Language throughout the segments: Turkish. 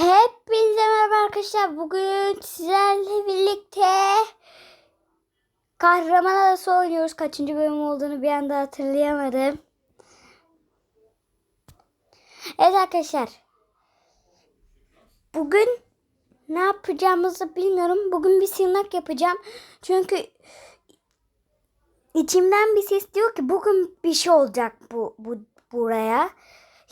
Hepinize merhaba arkadaşlar. Bugün sizlerle birlikte Kahraman Adası oynuyoruz. Kaçıncı bölüm olduğunu bir anda hatırlayamadım. Evet arkadaşlar. Bugün ne yapacağımızı bilmiyorum. Bugün bir sığınak yapacağım. Çünkü içimden bir ses diyor ki bugün bir şey olacak bu, bu buraya.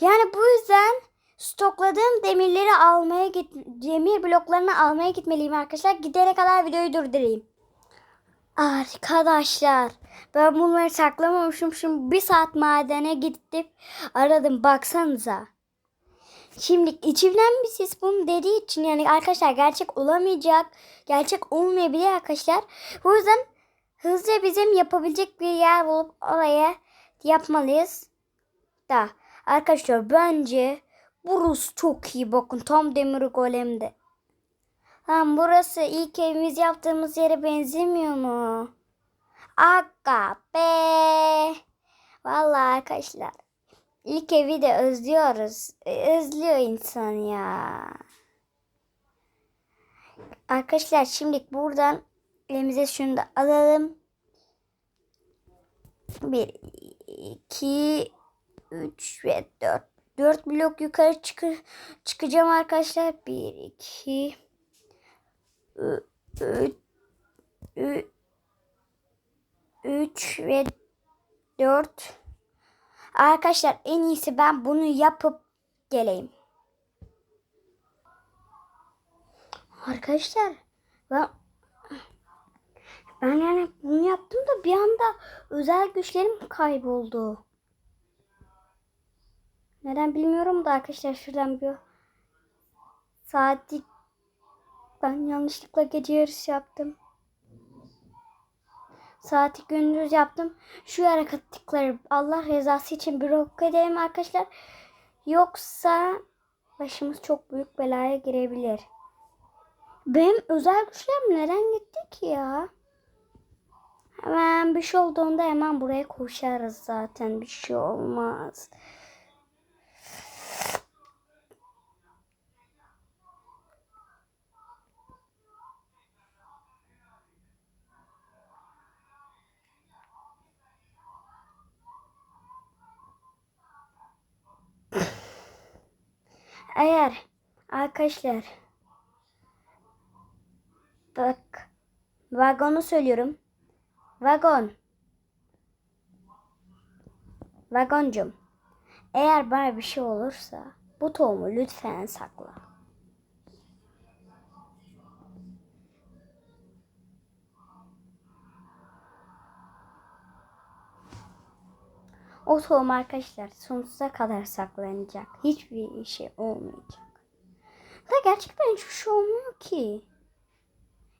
Yani bu yüzden stokladığım demirleri almaya git demir bloklarını almaya gitmeliyim arkadaşlar. Gidene kadar videoyu durdurayım. Arkadaşlar ben bunları saklamamışım. Şimdi bir saat madene gidip aradım baksanıza. Şimdi içimden bir ses bunu dediği için yani arkadaşlar gerçek olamayacak. Gerçek olmayabilir arkadaşlar. Bu yüzden hızlıca bizim yapabilecek bir yer bulup oraya yapmalıyız. Da arkadaşlar bence burası çok iyi bakın tam demir golemde. Lan burası ilk evimiz yaptığımız yere benzemiyor mu? Aga be. Vallahi arkadaşlar ilk evi de özlüyoruz. E, Özlüyor insan ya. Arkadaşlar şimdi buradan elimize şunu da alalım. Bir, iki, 3 ve 4. 4 blok yukarı çık çıkacağım arkadaşlar. 1 2 3 3 ve 4 Arkadaşlar en iyisi ben bunu yapıp geleyim. Arkadaşlar ben ben yani bunu yaptım da bir anda özel güçlerim kayboldu. Neden bilmiyorum da arkadaşlar şuradan bir saati ben yanlışlıkla gece yarısı yaptım. Saati gündüz yaptım. Şu tıklarım. Allah rızası için bir ok edelim arkadaşlar. Yoksa başımız çok büyük belaya girebilir. Benim özel güçlerim neden gitti ki ya? Hemen bir şey olduğunda hemen buraya koşarız zaten. Bir şey olmaz. Eğer arkadaşlar bak vagonu söylüyorum. Vagon. Vagoncum. Eğer bana bir şey olursa bu tohumu lütfen sakla. O tohum arkadaşlar sonsuza kadar saklanacak. Hiçbir şey olmayacak. Da gerçekten hiçbir şey olmuyor ki.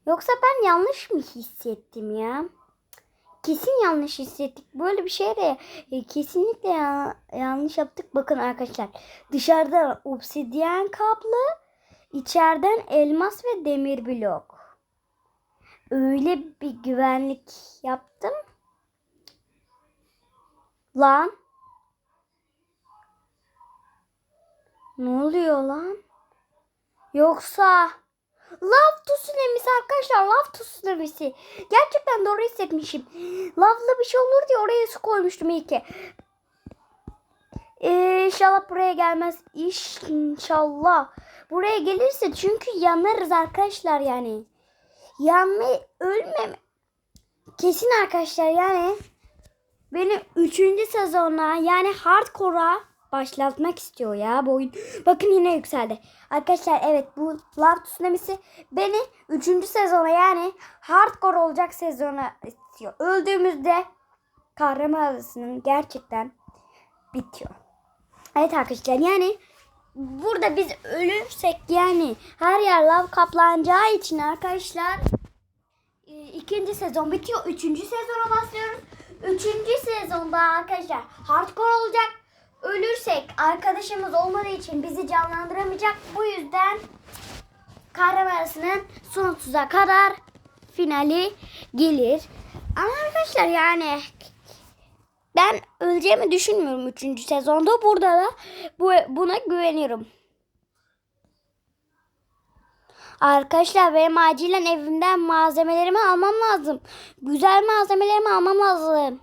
Yoksa ben yanlış mı hissettim ya? Kesin yanlış hissettik. Böyle bir şey de e, kesinlikle ya- yanlış yaptık. Bakın arkadaşlar dışarıda obsidyen kablo, içeriden elmas ve demir blok. Öyle bir güvenlik yaptım. Lan. Ne oluyor lan? Yoksa Lav tsunamisi arkadaşlar lav tsunamisi. Gerçekten doğru hissetmişim. Lavlı bir şey olur diye oraya su koymuştum iyi ki. Ee, İnşallah buraya gelmez. İnşallah. Buraya gelirse çünkü yanarız arkadaşlar yani. Yanma ölmeme. Kesin arkadaşlar yani. Beni 3. sezona yani hardcore'a başlatmak istiyor ya bu oyun. Bakın yine yükseldi. Arkadaşlar evet bu Love Tsunami'si beni 3. sezona yani hardcore olacak sezona istiyor. Öldüğümüzde kahraman adasının gerçekten bitiyor. Evet arkadaşlar yani burada biz ölürsek yani her yer lav kaplanacağı için arkadaşlar e, ikinci sezon bitiyor. Üçüncü sezona başlıyoruz. Üçüncü sezonda arkadaşlar hardcore olacak. Ölürsek arkadaşımız olmadığı için bizi canlandıramayacak. Bu yüzden kahraman arasının sonsuza kadar finali gelir. Ama arkadaşlar yani ben öleceğimi düşünmüyorum 3. sezonda. Burada da bu, buna güveniyorum. Arkadaşlar benim acilen evimden malzemelerimi almam lazım. Güzel malzemelerimi almam lazım.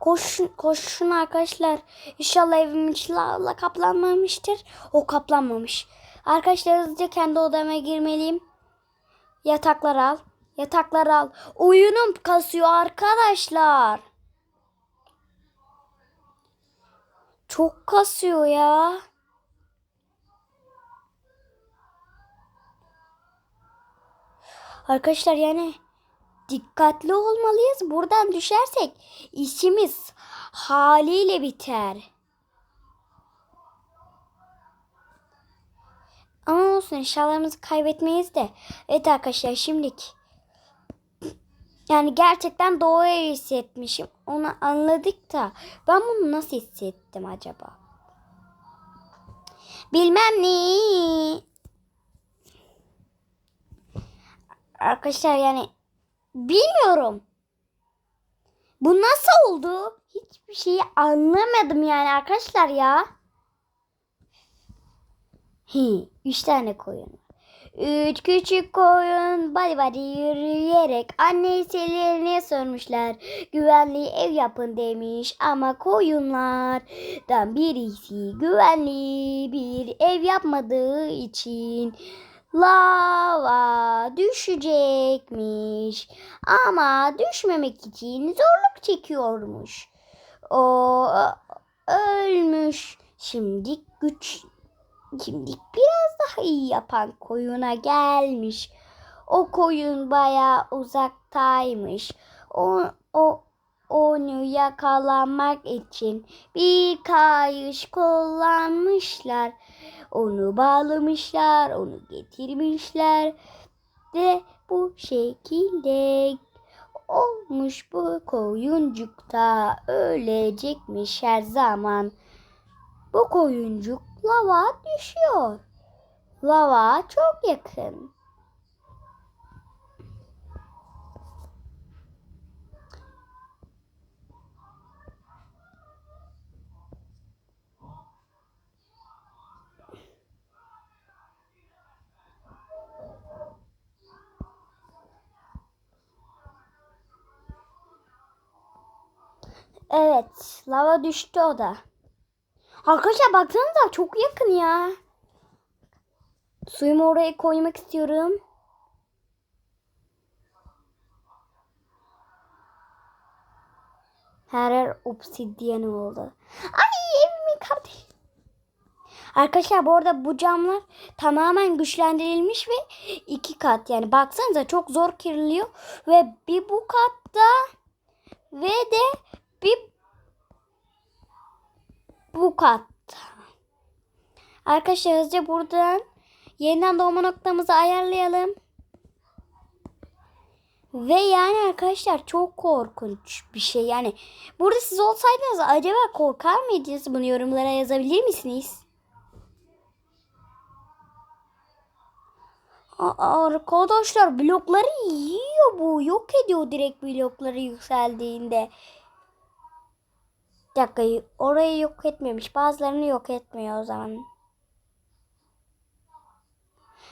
Koşun, koşun arkadaşlar. İnşallah evim hiç lavla kaplanmamıştır. O kaplanmamış. Arkadaşlar hızlıca kendi odama girmeliyim. Yataklar al. Yataklar al. Oyunum kasıyor arkadaşlar. Çok kasıyor ya. Arkadaşlar yani dikkatli olmalıyız. Buradan düşersek işimiz haliyle biter. Ama olsun eşyalarımızı kaybetmeyiz de. Evet arkadaşlar şimdilik. Yani gerçekten doğaya hissetmişim. Onu anladık da ben bunu nasıl hissettim acaba? Bilmem ne. Arkadaşlar yani bilmiyorum. Bu nasıl oldu? Hiçbir şeyi anlamadım yani arkadaşlar ya. Hi, üç tane koyun. Üç küçük koyun bari bari yürüyerek annesilerine sormuşlar. Güvenli ev yapın demiş ama koyunlardan birisi güvenli bir ev yapmadığı için lava düşecekmiş. Ama düşmemek için zorluk çekiyormuş. O ölmüş. Şimdi güç Şimdi biraz daha iyi yapan koyuna gelmiş. O koyun bayağı uzaktaymış. O, o onu yakalamak için bir kayış kullanmışlar. Onu bağlamışlar, onu getirmişler ve bu şekilde olmuş bu koyuncuk da ölecekmiş her zaman. Bu koyuncuk lava düşüyor. Lava çok yakın. Evet, lava düştü o da. Arkadaşlar baksanıza çok yakın ya. Suyumu oraya koymak istiyorum. Her yer obsidyen oldu. Ay evimin kardeş. Arkadaşlar bu arada bu camlar tamamen güçlendirilmiş ve iki kat. Yani baksanıza çok zor kirliliyor. Ve bir bu katta ve de bir bu katta. Arkadaşlar hızlıca buradan yeniden doğma noktamızı ayarlayalım. Ve yani arkadaşlar çok korkunç bir şey. Yani burada siz olsaydınız acaba korkar mıydınız? Bunu yorumlara yazabilir misiniz? Arkadaşlar blokları yiyor bu. Yok ediyor direkt blokları yükseldiğinde. Bir dakika orayı yok etmemiş. Bazılarını yok etmiyor o zaman.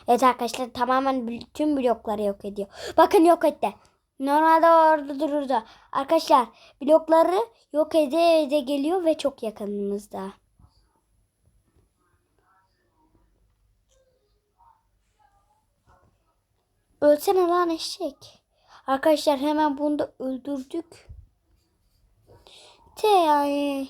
Evet arkadaşlar tamamen bütün blokları yok ediyor. Bakın yok etti. Normalde orada dururdu. Arkadaşlar blokları yok ede ede geliyor ve çok yakınımızda. Ölsene lan eşek. Arkadaşlar hemen bunu da öldürdük. Te yani.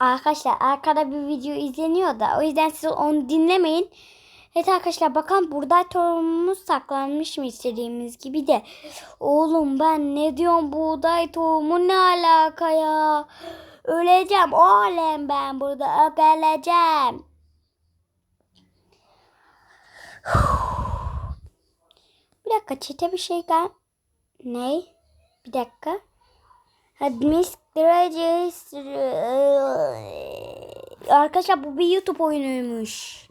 Arkadaşlar arkada bir video izleniyor da o yüzden siz onu dinlemeyin. Evet arkadaşlar bakın burada tohumumuz saklanmış mı istediğimiz gibi de. Oğlum ben ne diyorum buğday tohumu ne alaka ya? Öleceğim oğlum ben burada öleceğim. Bir dakika çete bir şey gel. Ne? Bir dakika. Arkadaşlar bu bir YouTube oyunuymuş.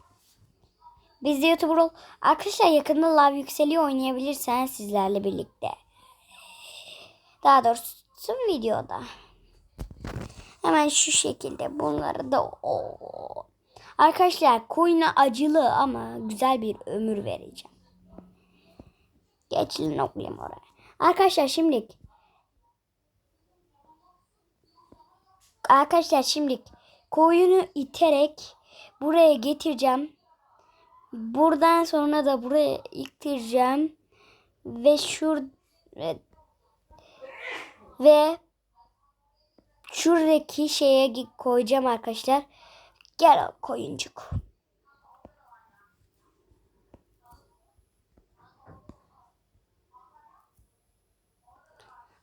Biz de YouTuber ol. Arkadaşlar yakında lav yükseliyor oynayabilirsiniz sizlerle birlikte. Daha doğrusu videoda. Hemen şu şekilde bunları da o. Arkadaşlar koyuna acılı ama güzel bir ömür vereceğim. Geçin okuyayım oraya. Arkadaşlar şimdi Arkadaşlar şimdi koyunu iterek buraya getireceğim. Buradan sonra da buraya ittireceğim. Ve şur ve, ve şuradaki şeye koyacağım arkadaşlar. Gel koyuncuk.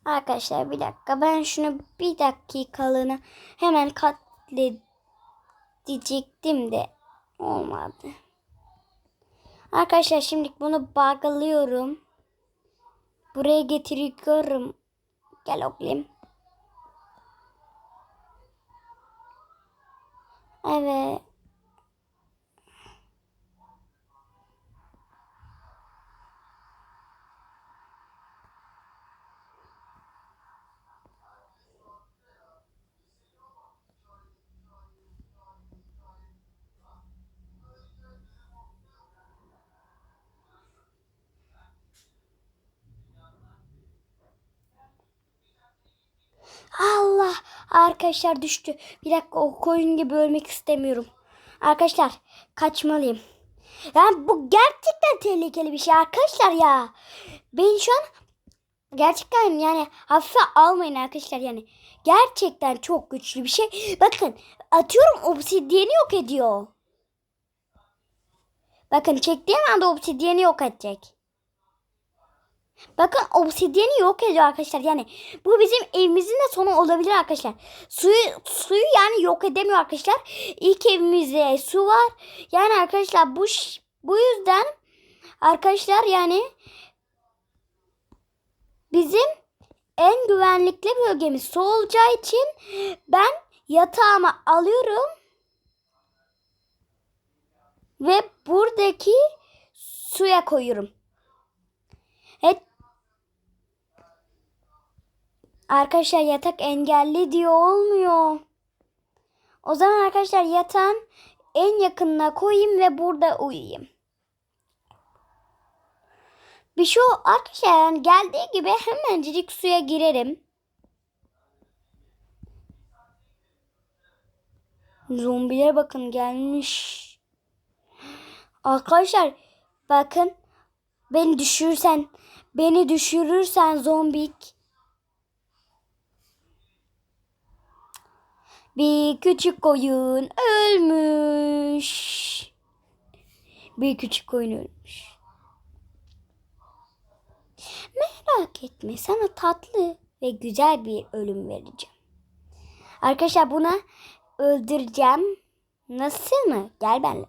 Arkadaşlar bir dakika ben şunu bir dakikalığına hemen katledecektim de olmadı. Arkadaşlar şimdi bunu bağlıyorum. Buraya getiriyorum. Gel oğlum. Evet. Allah arkadaşlar düştü. Bir dakika o koyun gibi ölmek istemiyorum. Arkadaşlar kaçmalıyım. Yani bu gerçekten tehlikeli bir şey arkadaşlar ya. Ben şu an gerçekten yani hafife almayın arkadaşlar yani. Gerçekten çok güçlü bir şey. Bakın atıyorum obsidiyeni yok ediyor. Bakın çektiğim anda obsidiyeni yok edecek. Bakın obsidiyeni yok ediyor arkadaşlar. Yani bu bizim evimizin de sonu olabilir arkadaşlar. Suyu suyu yani yok edemiyor arkadaşlar. İlk evimizde su var. Yani arkadaşlar bu bu yüzden arkadaşlar yani bizim en güvenlikli bölgemiz su olacağı için ben yatağımı alıyorum ve buradaki suya koyuyorum. Evet Arkadaşlar yatak engelli diyor olmuyor. O zaman arkadaşlar yatağın en yakınına koyayım ve burada uyuyayım. Bir şey arkadaşlar yani geldiği gibi hemencik suya girerim. Zombiler bakın gelmiş. Arkadaşlar bakın beni düşürürsen beni düşürürsen zombik Bir küçük koyun ölmüş. Bir küçük koyun ölmüş. Merak etme sana tatlı ve güzel bir ölüm vereceğim. Arkadaşlar buna öldüreceğim. Nasıl mı? Gel benimle.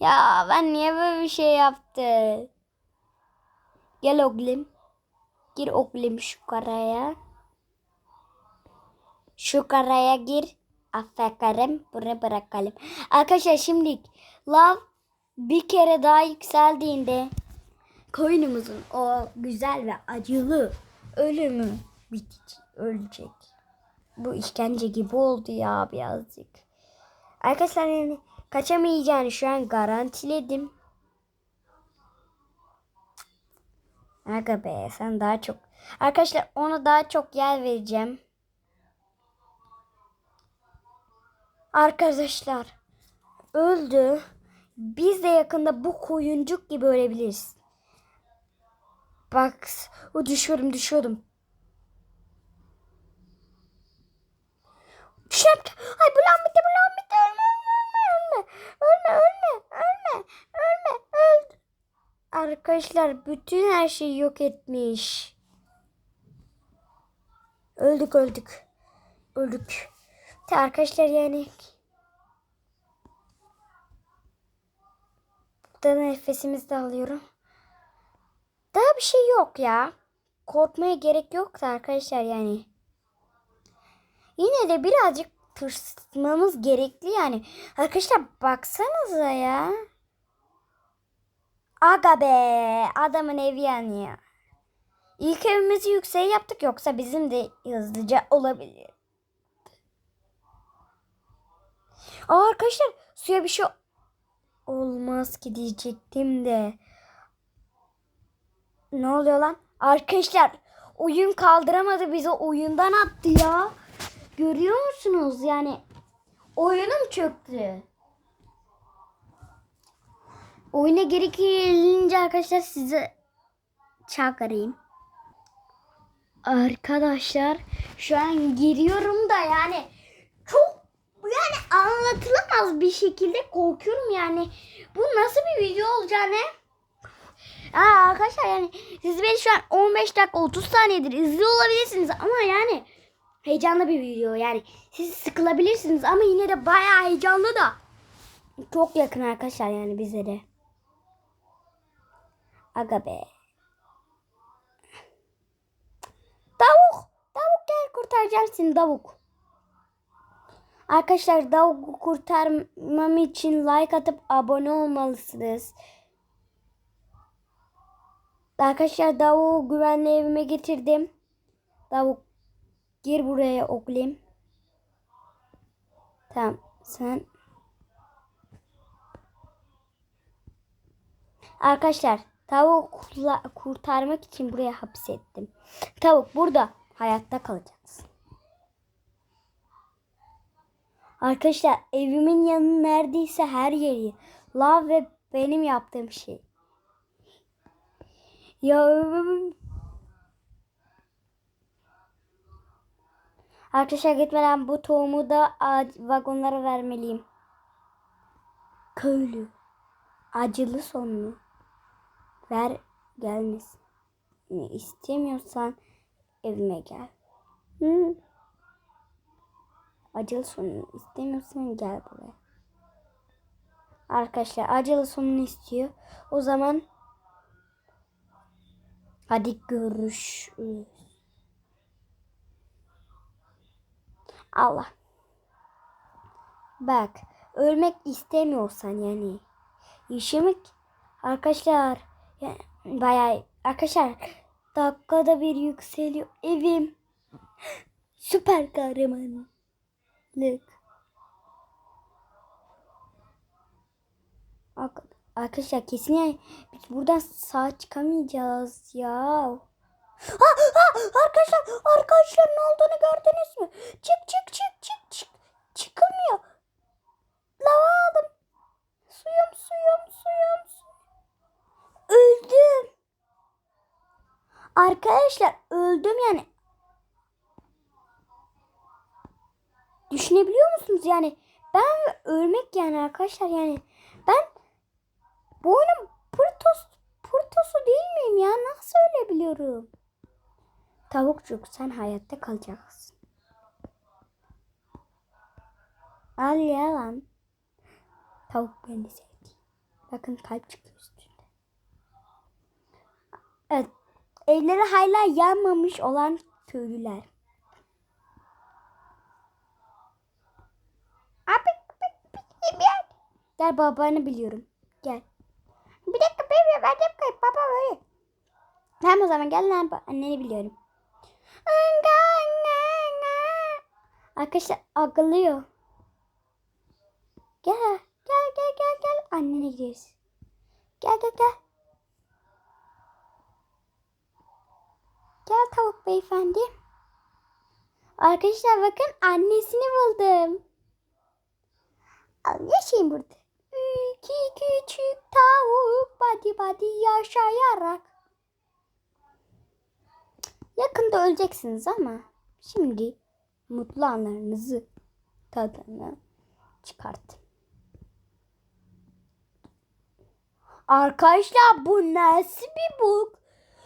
Ya ben niye böyle bir şey yaptı? Gel oğlum. Gir oğlum şu karaya. Şu karaya gir. Aferin. Buraya bırakalım. Arkadaşlar şimdi lav bir kere daha yükseldiğinde koyunumuzun o güzel ve acılı ölümü bitecek. Ölecek. Bu işkence gibi oldu ya birazcık. Arkadaşlar yani kaçamayacağını şu an garantiledim. Aga be sen daha çok. Arkadaşlar ona daha çok yer vereceğim. Arkadaşlar öldü. Biz de yakında bu koyuncuk gibi ölebiliriz. Bak o düşüyorum düşüyordum. Düşüyorum. Ay bulan bitti bulan bitti. Ölme ölme ölme. Ölme ölme ölme ölme öldü. Arkadaşlar bütün her şeyi yok etmiş. Öldük öldük. Öldük. Arkadaşlar yani burada nefesimizi de alıyorum. Daha bir şey yok ya. Korkmaya gerek yok da arkadaşlar yani. Yine de birazcık tırsmamız gerekli yani. Arkadaşlar baksanıza ya. Aga be adamın evi yanıyor. İlk evimizi yükseğe yaptık yoksa bizim de hızlıca olabilir. Aa, arkadaşlar suya bir şey olmaz ki diyecektim de. Ne oluyor lan? Arkadaşlar oyun kaldıramadı bizi oyundan attı ya. Görüyor musunuz? Yani oyunum çöktü. Oyuna geri gelince arkadaşlar size çakarayım. Arkadaşlar şu an giriyorum da yani anlatılamaz bir şekilde korkuyorum yani. Bu nasıl bir video olacağını Aa, arkadaşlar yani siz beni şu an 15 dakika 30 saniyedir izliyor olabilirsiniz ama yani heyecanlı bir video yani siz sıkılabilirsiniz ama yine de bayağı heyecanlı da çok yakın arkadaşlar yani bize de. Aga be. Tavuk. Tavuk gel kurtaracağım seni tavuk. Arkadaşlar tavuğu kurtarmam için like atıp abone olmalısınız. Arkadaşlar tavuğu güvenli evime getirdim. Tavuk gir buraya oğlum. Tamam sen. Arkadaşlar tavukla kurtarmak için buraya hapsettim. Tavuk burada hayatta kalacaksın. Arkadaşlar evimin yanı neredeyse her yeri lav ve benim yaptığım şey. Ya Arkadaşlar gitmeden bu tohumu da vagonlara vermeliyim. Köylü. Acılı sonlu. Ver gelmesin. Ne istemiyorsan evime gel. Hı. Acılı sonunu istemiyorsan gel buraya. Arkadaşlar acılı sonunu istiyor. O zaman hadi görüşürüz. Allah. Bak ölmek istemiyorsan yani yaşamak arkadaşlar yani bayağı arkadaşlar dakikada bir yükseliyor evim süper kahramanlık Ak- arkadaşlar kesin yani biz buradan sağ çıkamayacağız ya. Ha, ha, arkadaşlar arkadaşlar ne olduğunu gördünüz mü? Çık çık çık çık çık. Çıkılmıyor. Lava aldım. Suyum suyum. suyum. Öldüm. Arkadaşlar öldüm yani. Düşünebiliyor musunuz yani? Ben ölmek yani arkadaşlar yani. Ben bu oyunun Purtos, Purtosu değil miyim ya? Nasıl ölebiliyorum? Tavukçuk sen hayatta kalacaksın. Al ya lan. Tavuk beni sevdi. Bakın kalp çıkıyor üstünde. Evet. Evleri hala yanmamış olan köylüler. Abi, Gel babanı biliyorum. Gel. Bir dakika bebeğim ben de kayıp baba böyle. Tamam o zaman gel lan anneni biliyorum. Arkadaşlar ağlıyor. Gel gel gel gel gel annene gidiyoruz. Gel gel gel. Gel tavuk beyefendi. Arkadaşlar bakın annesini buldum. Al yaşayın burada. İki küçük tavuk badi badi yaşayarak. Yakında öleceksiniz ama şimdi mutlu anlarınızı tadını çıkartın. Arkadaşlar bu nasıl bir bug?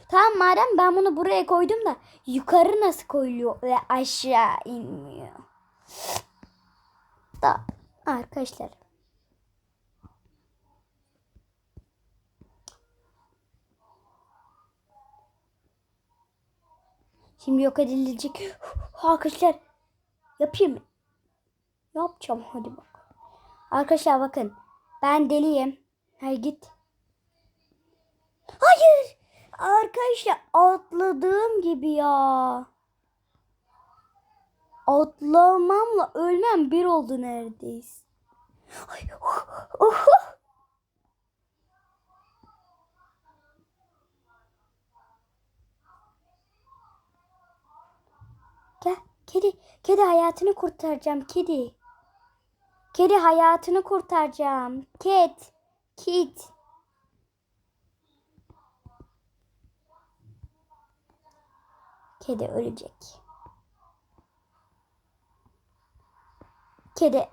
Tamam madem ben bunu buraya koydum da yukarı nasıl koyuluyor ve aşağı inmiyor. Da arkadaşlar Şimdi yok edilecek. Arkadaşlar yapayım mı? Yapacağım hadi bak. Arkadaşlar bakın. Ben deliyim. Hadi git. Hayır. Arkadaşlar atladığım gibi ya. Atlamamla ölmem bir oldu neredeyse. Ay, oh, oh. Gel kedi. Kedi hayatını kurtaracağım kedi. Kedi hayatını kurtaracağım. Cat. Kit. Kedi ölecek. Kedi.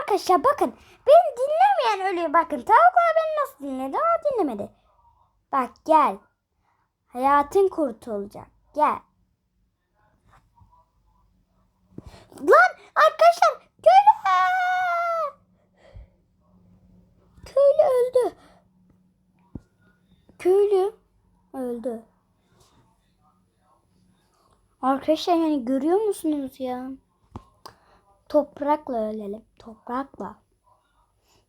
Arkadaşlar bakın. Beni dinlemeyen ölüyor. Bakın tavuklar beni nasıl dinledi ama dinlemedi. Bak gel. Hayatın kurtulacak. Gel. Lan arkadaşlar köylü. Köylü öldü. Köylü öldü. Arkadaşlar yani görüyor musunuz ya? Toprakla ölelim. Toprakla.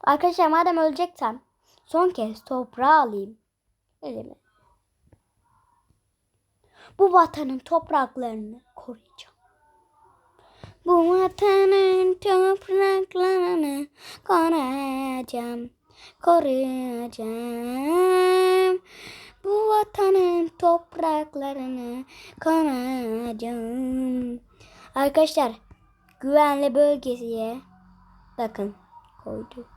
Arkadaşlar madem öleceksem son kez toprağı alayım. Öyle mi? Bu vatanın topraklarını koruyacağım. Bu vatanın topraklarını koruyacağım. Koruyacağım. Bu vatanın topraklarını koruyacağım. Arkadaşlar güvenli bölgesiye bakın koydu.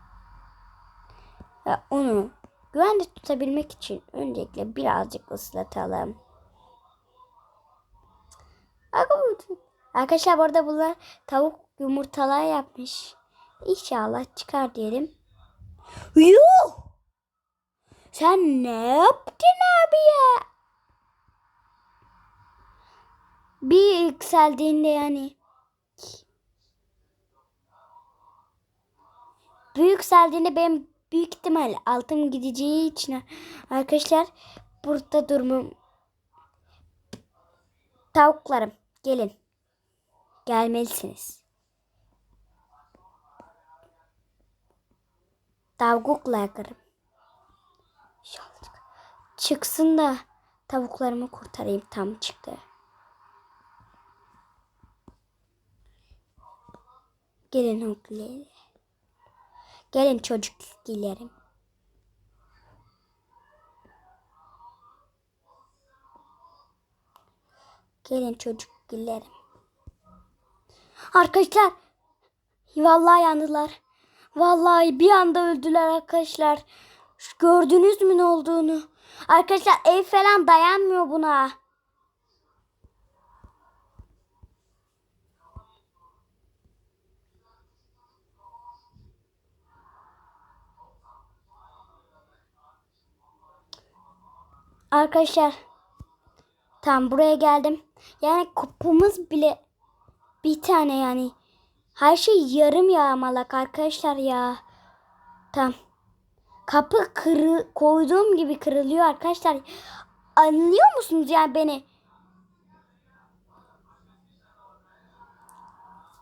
Ve onu güvende tutabilmek için öncelikle birazcık ıslatalım. Arkadaşlar bu arada bunlar tavuk yumurtalar yapmış. İnşallah çıkar diyelim. Yuh! Sen ne yaptın abi ya? Bir yükseldiğinde yani. Yükseldiğinde ben büyük ihtimal altım gideceği için arkadaşlar burada durmam. Tavuklarım gelin. Gelmelisiniz. İnşallah çık- Çıksın da tavuklarımı kurtarayım. Tam çıktı. Gelin oğulları. Gelin çocuk gilerim. Gelin çocuk gilerim. Arkadaşlar vallahi yandılar. Vallahi bir anda öldüler arkadaşlar. Gördünüz mü ne olduğunu? Arkadaşlar ev falan dayanmıyor buna. Arkadaşlar tam buraya geldim. Yani kupumuz bile bir tane yani. Her şey yarım yağmalak arkadaşlar ya. Tam. Kapı kırı koyduğum gibi kırılıyor arkadaşlar. Anlıyor musunuz yani beni?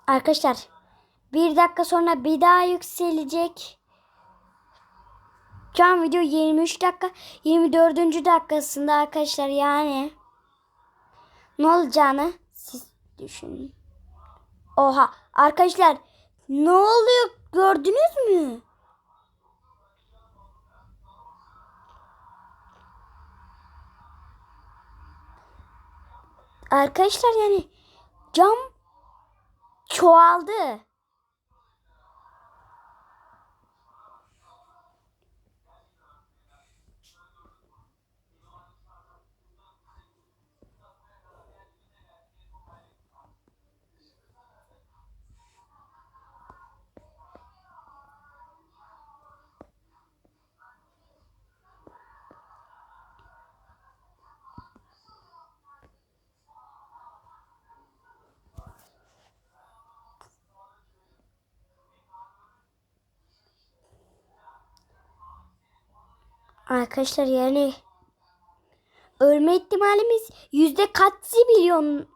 Arkadaşlar bir dakika sonra bir daha yükselecek. An video 23 dakika 24. dakikasında arkadaşlar yani. Ne olacağını siz düşünün. Oha arkadaşlar ne oluyor gördünüz mü? Arkadaşlar yani cam çoğaldı. Arkadaşlar yani ölme ihtimalimiz yüzde kaç milyon?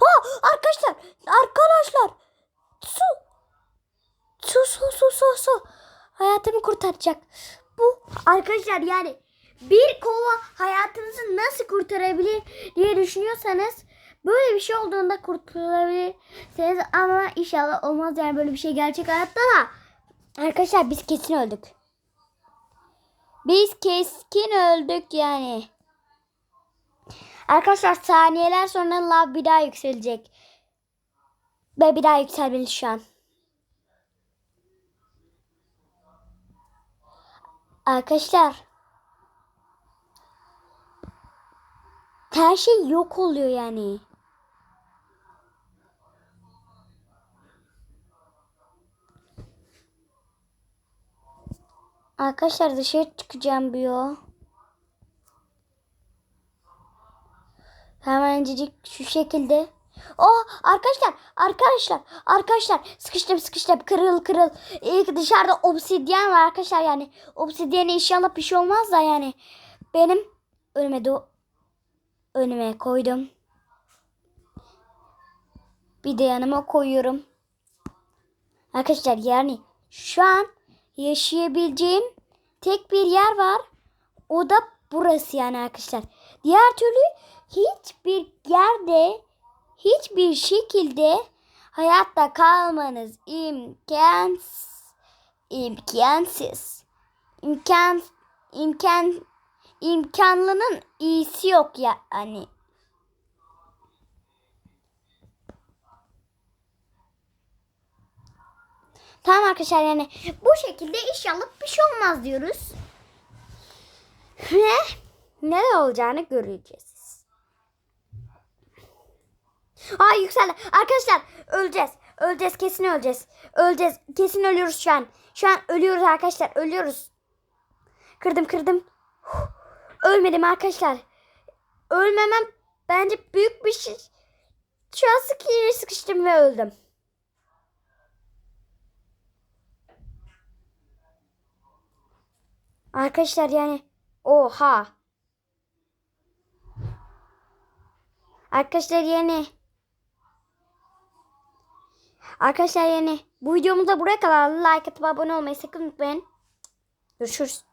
Aa, arkadaşlar arkadaşlar su su su su su su hayatımı kurtaracak. Bu arkadaşlar yani bir kova hayatınızı nasıl kurtarabilir diye düşünüyorsanız böyle bir şey olduğunda kurtulabilirsiniz ama inşallah olmaz yani böyle bir şey gerçek hayatta da. Arkadaşlar biz kesin öldük. Biz keskin öldük yani. Arkadaşlar saniyeler sonra lav bir daha yükselecek. Ve bir daha yükselmeli şu an. Arkadaşlar. Her şey yok oluyor yani. Arkadaşlar dışarı çıkacağım diyor. Hemencik şu şekilde. Oh arkadaşlar arkadaşlar arkadaşlar sıkıştım sıkıştım kırıl kırıl. İlk dışarıda obsidyen var arkadaşlar yani. Obsidyene inşallah bir şey olmaz da yani. Benim önüme do önüme koydum. Bir de yanıma koyuyorum. Arkadaşlar yani şu an yaşayabileceğim tek bir yer var. O da burası yani arkadaşlar. Diğer türlü hiçbir yerde hiçbir şekilde hayatta kalmanız imkansız. imkansız. İmkan imkan imkanlının iyisi yok ya hani. Tamam arkadaşlar yani bu şekilde inşallah bir şey olmaz diyoruz. Ve ne olacağını göreceğiz. Ay yükseldi. Arkadaşlar öleceğiz. Öleceğiz kesin öleceğiz. Öleceğiz. Kesin ölüyoruz şu an. Şu an ölüyoruz arkadaşlar. Ölüyoruz. Kırdım kırdım. Ölmedim arkadaşlar. Ölmemem bence büyük bir şey. Şu an sıkıştım ve öldüm. Arkadaşlar yani oha. Arkadaşlar yani Arkadaşlar yani bu videomuzda buraya kadar like atıp abone olmayı sakın unutmayın. Görüşürüz.